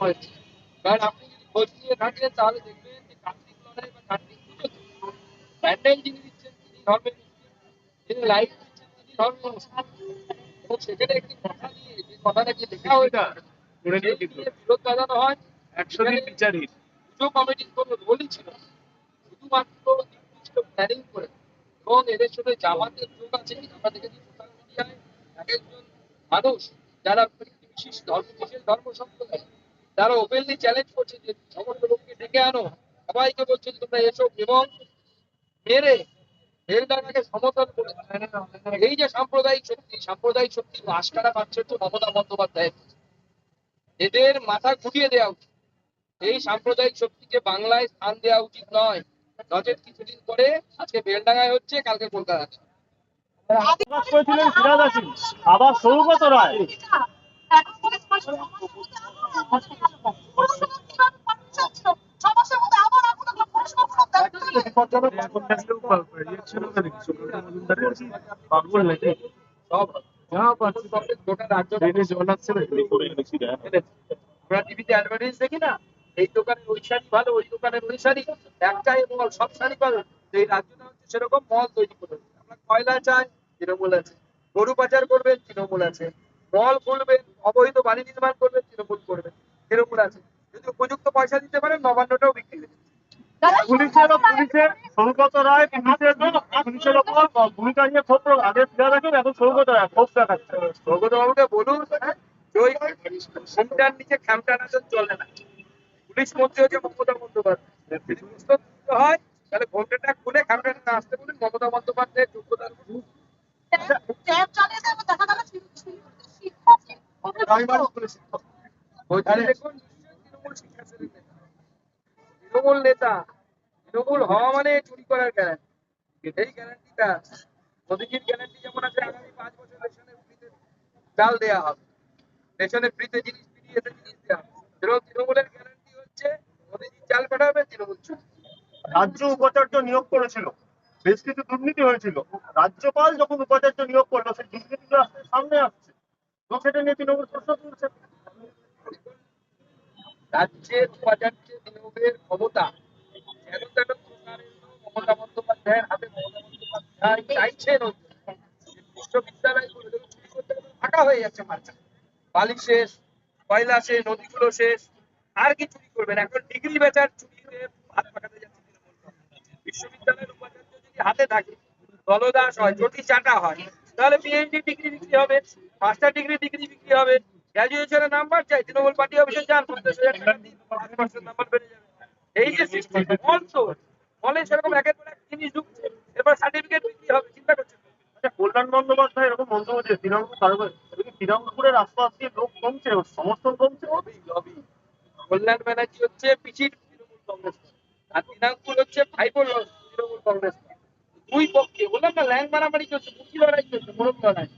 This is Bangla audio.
হয়েছে। কারণ আপনি যদি খোঁজ নিয়ে থাকেন তাহলে দেখবেন যে কার্তিক লড়াই বা কার্তিক পুজোতে প্যান্ডেল যিনি দিচ্ছেন তিনি ধর্মের যিনি লাইট দিচ্ছেন তিনি ধর্মের মুসলিম এবং সেখানে একটি কথা নিয়ে যে কথাটা কি লেখা হয়েছে বিরোধ বাজানো হয়। একশো দিন বিচারিত পুজো কমিটির কোনো রোলই ছিল শুধুমাত্র নির্দিষ্ট প্ল্যানিং করে। এবং এদের সাথে জামাতের যোগ আছে আমরা দেখেছি সোশ্যাল মিডিয়ায় এক একজন মানুষ যারা বিশেষ ধর্ম বিশেষ ধর্ম সম্প্রদায় তারা ওপেনলি চ্যালেঞ্জ করছে যে সমস্ত লোককে ডেকে আনো। সবাইকে বলছে যে তোমরা এসো এবং মেরে বেলডাঙ্গাকে সমতল করে এই যে সাম্প্রদায়িক শক্তি সাম্প্রদায়িক শক্তি আশকারা পাচ্ছে হচ্ছে মমতা বন্দ্যোপাধ্যায়ের এদের মাথা ঘুরিয়ে দেওয়া উচিত। এই সাম্প্রদায়িক শক্তিকে বাংলায় স্থান দেওয়া উচিত নয়। নচেত কিছুদিন পরে আজকে বেলডাঙ্গায় হচ্ছে কালকে হাসিম। আবার সৌগত রায়। পাগল নাকি সব তৃণমূল গোটা রাজ্য ট্রেনে জল আসছে না আমরা টিভিতে অ্যাডভার্টাইজ দেখি না? এই দোকানের ওই শাড়ি ভালো ওই দোকানের ওই শাড়ি একটাই মল সব শাড়ি ভালো। এই রাজ্যটা হচ্ছে সেরকম মল তৈরি করে আমরা কয়লা চাই? তৃণমূল আছে। গরু পাচার করবেন তৃণমূল আছে। মল খুলবেন অবৈধ বাড়ি নির্মাণ করবেন তৃণমূল করবেন তৃণমূল আছে। যদি উপযুক্ত পয়সা দিতে পারেন নবান্নটাও বিক্রি। পুলিশের পুলিশের সৌগত রায় পুলিশের পুলিশের ওপর ভূমিকা নিয়ে ক্ষোভ আগে হাসিম এখন সৌগত রায় ক্ষোভ দেখাচ্ছে। সৌগত বাবুকে বলুন যে ওই ঘুমটার নিচে নাচন চলে না। পুলিশ মন্ত্রী হচ্ছে মমতা বন্দ্যোপাধ্যায়। যদি হয় তাহলে ঘোমটাটা খুলে খ্যামটাটা নাচতে বলুন মমতা বন্দ্যোপাধ্যায়ের যোগ্যতার নিশ্চয়ই তৃণমূল নেতা। তৃণমূল হওয়া মানে চুরি করার গ্যারান্টি এই গ্যারান্টিটা মোদীজির গ্যারান্টি যেমন আছে আগামী পাঁচ বছর রেশনের ফ্রিতে চাল দেওয়া হবে। রেশনের ফ্রিতে জিনিস পিডিএতে জিনিস দেওয়া হবে। যেরকম তৃণমূলের গ্যারান্টি হচ্ছে মোদীজি চাল পাঠাবে তৃণমূল চুরি। রাজ্য উপাচার্য নিয়োগ করেছিল। বেশ কিছু দুর্নীতি হয়েছিল। রাজ্যপাল যখন উপাচার্য নিয়োগ করল সেই আসতে সামনে আসছে। এবং সেটা নিয়ে তৃণমূল প্রশ্ন তুলছে। রাজ্যের উপাচার্য নিয়োগের ক্ষমতা যেন তেন প্রকারের মমতা বন্দ্যোপাধ্যায়ের হাতে চাইছেন বিশ্ববিদ্যালয়গুলো চুরি ফাঁকা হয়ে যাচ্ছে মার্চা বালি শেষ কয়লা শেষ নদীগুলো শেষ আর কি চুরি করবেন? এখন ডিগ্রি বেচার চুরিতে হাত পাকাতে যাচ্ছে বিশ্ববিদ্যালয়ের উপাচার্য যদি হাতে থাকে দলদাস হয় যদি চাটা হয় তাহলে পিএইচডি ডিগ্রি বিক্রি হবে মাস্টার ডিগ্রি ডিগ্রি বিক্রি হবে গ্রাজুয়েশনের নাম্বার চাই তৃণমূল পার্টি অফিসে যান পঞ্চাশ হাজার টাকা নাম্বার বেড়ে যাবে। এই যে সিস্টেম মল তো। মলে সেরকম একের পর এক জিনিস ঢুকছে এরপর সার্টিফিকেট বিক্রি হবে চিন্তা করছেন আচ্ছা কল্যাণ বন্দ্যোপাধ্যায় এরকম মন্তব্য যে তৃণমূল কারবার। শ্রীরামপুরের আশপাশ দিয়ে লোক কমছে? সমর্থন কমছে কল্যাণ ব্যানার্জি হচ্ছে পিছির তৃণমূল কংগ্রেস আর শ্রীরামপুর হচ্ছে ভাইপোর তৃণমূল কংগ্রেস দুই পক্ষে বললাম না ল্যাং মারামারি চলছে মুখি লড়াই চলছে মোরগ লড়াই